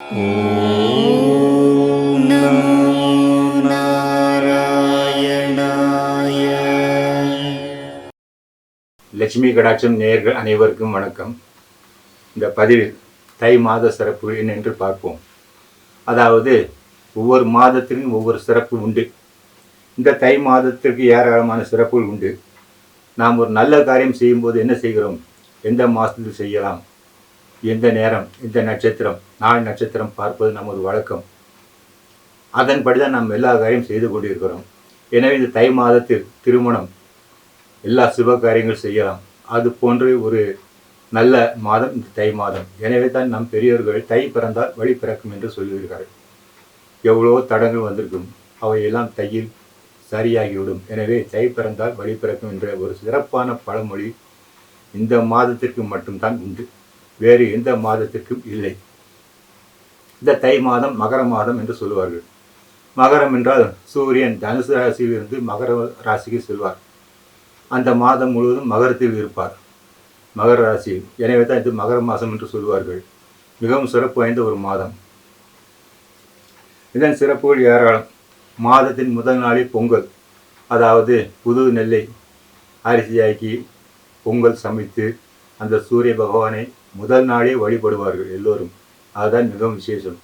ஓம் நாராயணாய லட்சுமி கடாட்சம் நேயர்கள் அனைவருக்கும் வணக்கம். இந்த பதிவில் தை மாத சிறப்பு என்னென்று பார்ப்போம். அதாவது ஒவ்வொரு மாதத்திலும் ஒவ்வொரு சிறப்பு உண்டு. இந்த தை மாதத்திற்கு ஏராளமான சிறப்புகள் உண்டு. நாம் ஒரு நல்ல காரியம் செய்யும்போது என்ன செய்கிறோம்? எந்த மாதத்தில் செய்யலாம்? எந்த நேரம் இந்த நட்சத்திரம் நாள் நட்சத்திரம் பார்ப்பது நமது வழக்கம். அதன்படி தான் நாம் எல்லா காரியம் செய்து கொண்டிருக்கிறோம். எனவே இந்த தை மாதத்தில் திருமணம் எல்லா சுப காரியங்கள் செய்யலாம். அது போன்று ஒரு நல்ல மாதம் இந்த தை மாதம். எனவே தான் நம் பெரியோர்கள் தை பிறந்தால் வழி பிறக்கும் என்று சொல்லுகிறார்கள். எவ்வளவோ தடங்கள் வந்திருக்கும். அவையெல்லாம் தையில் சரியாகிவிடும். எனவே தை பிறந்தால் வழி பிறக்கும் என்ற ஒரு சிறப்பான பழமொழி இந்த மாதத்திற்கு மட்டும்தான் உண்டு. வேறு எந்த மாதத்திற்கும் இல்லை. இந்த தை மாதம் மகர மாதம் என்று சொல்லுவார்கள். மகரம் என்றால் சூரியன் தனுசு ராசியிலிருந்து மகர ராசிக்கு செல்வார். அந்த மாதம் முழுவதும் மகரத்தில் இருப்பார். மகர ராசியில் எனவே தான் இது மகர மாதம் என்று சொல்வார்கள் மிகவும் சிறப்பு வாய்ந்த ஒரு மாதம். இதன் சிறப்புகள் ஏராளம். மாதத்தின் முதல் நாளே பொங்கல். அதாவது புது நெல்லை அரிசியாக்கி பொங்கல் சமைத்து அந்த சூரிய பகவானை முதல் நாளே வழிபடுவார்கள் எல்லோரும். அதுதான் மிகவும் விசேஷம்.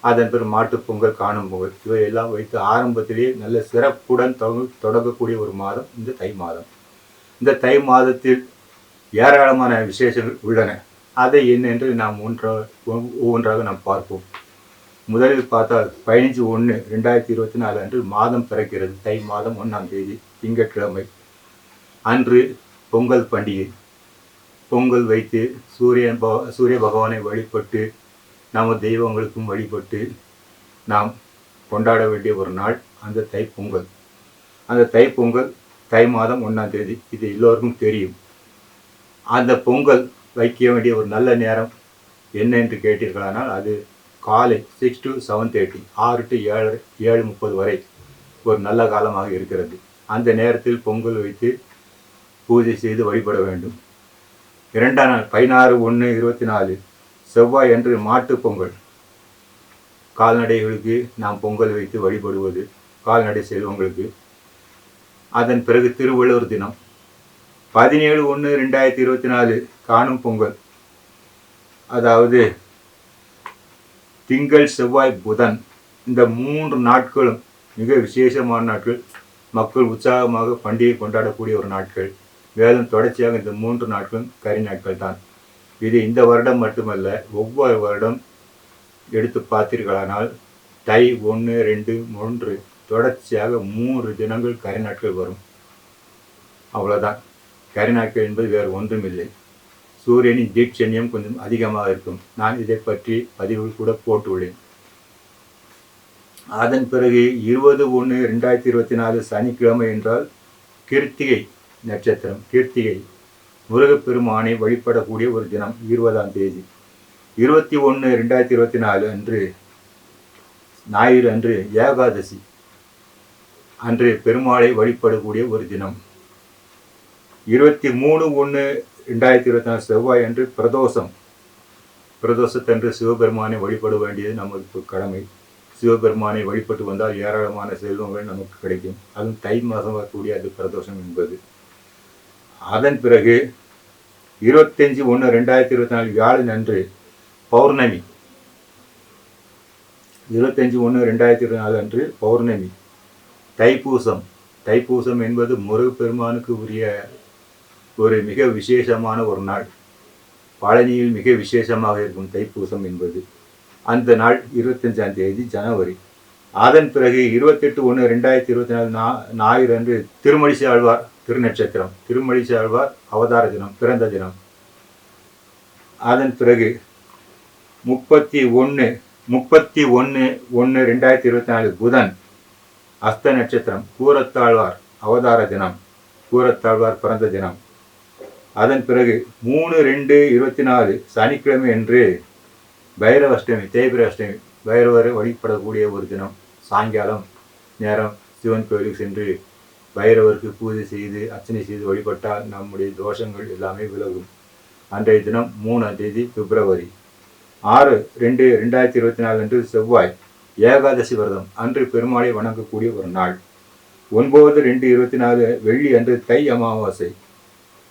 அதன் பிறகு மாட்டுப் பொங்கல் காணும் பொங்கல் இவையெல்லாம் வைத்து ஆரம்பத்திலேயே நல்ல சிறப்புடன் தொடங்க- தொடங்கக்கூடிய ஒரு மாதம் இந்த தை மாதம். இந்த தை மாதத்தில் ஏராளமான விசேஷங்கள் உள்ளன. அதை என்னென்று நாம் ஒன்றாக ஒவ்வொன்றாக நாம் பார்ப்போம். முதலில் பார்த்தால் பதினஞ்சு ஒன்று ரெண்டாயிரத்தி இருபத்தி நாலு அன்று மாதம் பிறக்கிறது. தை மாதம் ஒன்றாம் தேதி திங்கட்கிழமை அன்று பொங்கல் பண்டிகை. பொங்கல் வைத்து சூரியன் பக- சூரிய பகவானை வழிபட்டு நம்ம தெய்வங்களுக்கும் வழிபட்டு நாம் கொண்டாட வேண்டிய ஒரு நாள் அந்த தைப்பொங்கல். அந்த தைப்பொங்கல் தை மாதம் ஒன்றாம் தேதி. இது எல்லோருக்கும் தெரியும். அந்த பொங்கல் வைக்க வேண்டிய ஒரு நல்ல நேரம் என்ன என்று கேட்டீர்களானால் அது காலை சிக்ஸ் டு செவன் தேர்ட்டி ஆறு டு ஏழு ஏழு முப்பது வரை ஒரு நல்ல காலமாக இருக்கிறது. அந்த நேரத்தில் பொங்கல் வைத்து பூஜை செய்து வழிபட வேண்டும். இரண்டாம் நாள் பதினாறு ஒன்று இருபத்தி நாலு. செவ்வாய் அன்று மாட்டு பொங்கல். கால்நடைகளுக்கு நாம் பொங்கல் வைத்து வழிபடுவது கால்நடை செல்வங்களுக்கு. அதன் பிறகு திருவள்ளுவர் தினம். பதினேழு ஒன்று ரெண்டாயிரத்தி இருபத்தி நாலு காணும் பொங்கல். அதாவது திங்கள் செவ்வாய் புதன் இந்த மூன்று நாட்களும் மிக விசேஷமான நாட்கள். மக்கள் உற்சாகமாக பண்டிகை கொண்டாடக்கூடிய ஒரு நாட்கள். மேலும் தொடர்ச்சியாக இந்த மூன்று நாட்களும் கரி நாட்கள் தான். இது இந்த வருடம் மட்டுமல்ல ஒவ்வொரு வருடம் எடுத்து பார்த்தீர்களானால் தை ஒன்று ரெண்டு மூன்று தொடர்ச்சியாக மூன்று தினங்கள் கரி நாட்கள் வரும். அவ்வளோதான் கரி நாட்கள் என்பது வேறு ஒன்றும் இல்லை சூரியனின் தீட்சண்யம் கொஞ்சம் அதிகமாக இருக்கும். நான் இதை பற்றி பதிவுகள் கூட போட்டுள்ளேன். அதன் பிறகு இருபது ஒன்று ரெண்டாயிரத்தி இருபத்தி நாலு சனிக்கிழமை என்றால் கிருத்திகை. நட்சத்திரம் கீர்த்திகை. முருகப்பெருமானை வழிபடக்கூடிய ஒரு தினம் இருபதாம் தேதி. இருபத்தி ஒன்று ரெண்டாயிரத்தி இருபத்தி நாலு அன்று ஞாயிறு அன்று ஏகாதசி அன்று பெருமாளை வழிபடக்கூடிய ஒரு தினம். இருபத்தி மூணு ஒன்று ரெண்டாயிரத்தி இருபத்தி நாலு செவ்வாய் அன்று பிரதோஷம். பிரதோஷத்தன்று சிவபெருமானை வழிபட வேண்டியது நமக்கு கடமை. சிவபெருமானை வழிபட்டு வந்தால் ஏராளமான செல்வங்கள் நமக்கு கிடைக்கும். அதுவும் தை மாதம் வரக்கூடிய அது பிரதோஷம் என்பது. அதன் பிறகு இருபத்தஞ்சி ஒன்று ரெண்டாயிரத்தி இருபத்தி நாலு வியாழன் அன்று பௌர்ணமி. இருபத்தஞ்சி ஒன்று ரெண்டாயிரத்தி இருபத்தி நாலு அன்று பௌர்ணமி. தைப்பூசம். தைப்பூசம் என்பது முருகப்பெருமானுக்கு உரிய ஒரு மிக விசேஷமான ஒரு நாள். பழனியில் மிக விசேஷமாக இருக்கும் தைப்பூசம் என்பது. அந்த நாள் இருபத்தஞ்சாம் தேதி ஜனவரி. அதன் பிறகு இருபத்தெட்டு ஒன்று ரெண்டாயிரத்தி இருபத்தி நாலு நா ஞாயிறு அன்று திருமழிசை ஆழ்வார் திருநட்சத்திரம் திருமொழி செல்வார் அவதார தினம் பிறந்த தினம். அதன் பிறகு முப்பத்தி ஒன்று முப்பத்தி ஒன்று ஒன்று ரெண்டாயிரத்தி இருபத்தி நாலு புதன் அஸ்த நட்சத்திரம் கூரத்தாழ்வார் அவதார தினம் கூரத்தாழ்வார் பிறந்த தினம். அதன் பிறகு மூணு ரெண்டு இருபத்தி நாலு சனிக்கிழமை என்று பைரவ அஷ்டமி தேய்பிர அஷ்டமி பைரவர் வழிபடக்கூடிய ஒரு தினம். சாயங்காலம் நேரம் சிவன் கோயிலுக்கு சென்று பைரவருக்கு பூஜை செய்து அர்ச்சனை செய்து வழிபட்டால் நம்முடைய தோஷங்கள் எல்லாமே விலகும். அன்றைய தினம் மூணாம் தேதி பிப்ரவரி. ஆறு ரெண்டு ரெண்டாயிரத்தி இருபத்தி நாலு அன்று செவ்வாய் ஏகாதசி விரதம். அன்று பெருமாளை வணங்கக்கூடிய ஒரு நாள். ஒன்பது ரெண்டு இருபத்தி நாலு வெள்ளி அன்று தை அமாவாசை.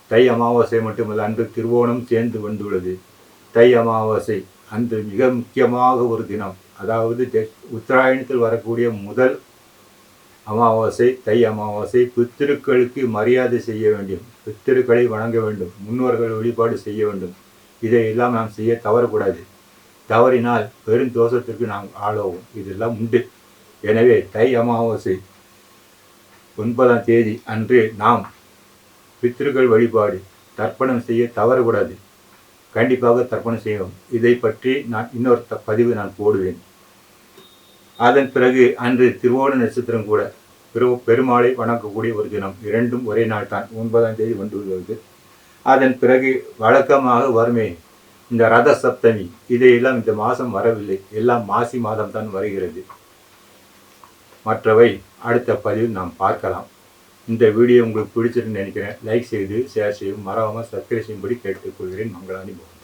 தை அமாவாசை மட்டுமல்ல அன்று திருவோணம் சேர்ந்து வந்துள்ளது. தை அமாவாசை அன்று மிக முக்கியமாக ஒரு தினம். அதாவது தெ- உத்தராயணத்தில் வரக்கூடிய முதல் அமாவாசை தை அமாவாசை பித்திருக்களுக்கு மரியாதை செய்ய வேண்டும். பித்திருக்களை வணங்க வேண்டும். முன்னோர்கள் வழிபாடு செய்ய வேண்டும். இதையெல்லாம் நாம் செய்ய தவறக்கூடாது. தவறினால் பெரும் தோஷத்திற்கு நாம் ஆளாவோம். இதெல்லாம் உண்டு. எனவே தை அமாவாசை ஒன்பதாம் தேதி அன்று நாம் பித்திருக்கள் வழிபாடு தர்ப்பணம் செய்ய தவறக்கூடாது. கண்டிப்பாக தர்ப்பணம் செய்யவும். இதை பற்றி நான் இன்னொரு பதிவு நான் போடுவேன். அதன் பிறகு அன்று திருவோண நட்சத்திரம் கூட பெரு பெருமாளை வணங்கக்கூடிய ஒரு தினம். இரண்டும் ஒரே நாள் தான் ஒன்பதாம் தேதி வந்துள்ளது அதன் பிறகு வழக்கமாக வருமே இந்த ரத சப்தமி இதையெல்லாம் இந்த மாதம் வரவில்லை. எல்லாம் மாசி மாதம் தான் வருகிறது. மற்றவை அடுத்த பதிவில் நாம் பார்க்கலாம். இந்த வீடியோ உங்களுக்கு பிடிச்சிருன்னு நினைக்கிறேன். லைக் செய்து ஷேர் செய்யும் மறவாமல் சப்ஸ்கிரைப் செய்யும்படி கேட்டுக்கொள்கிறேன். மங்களானி பவன்.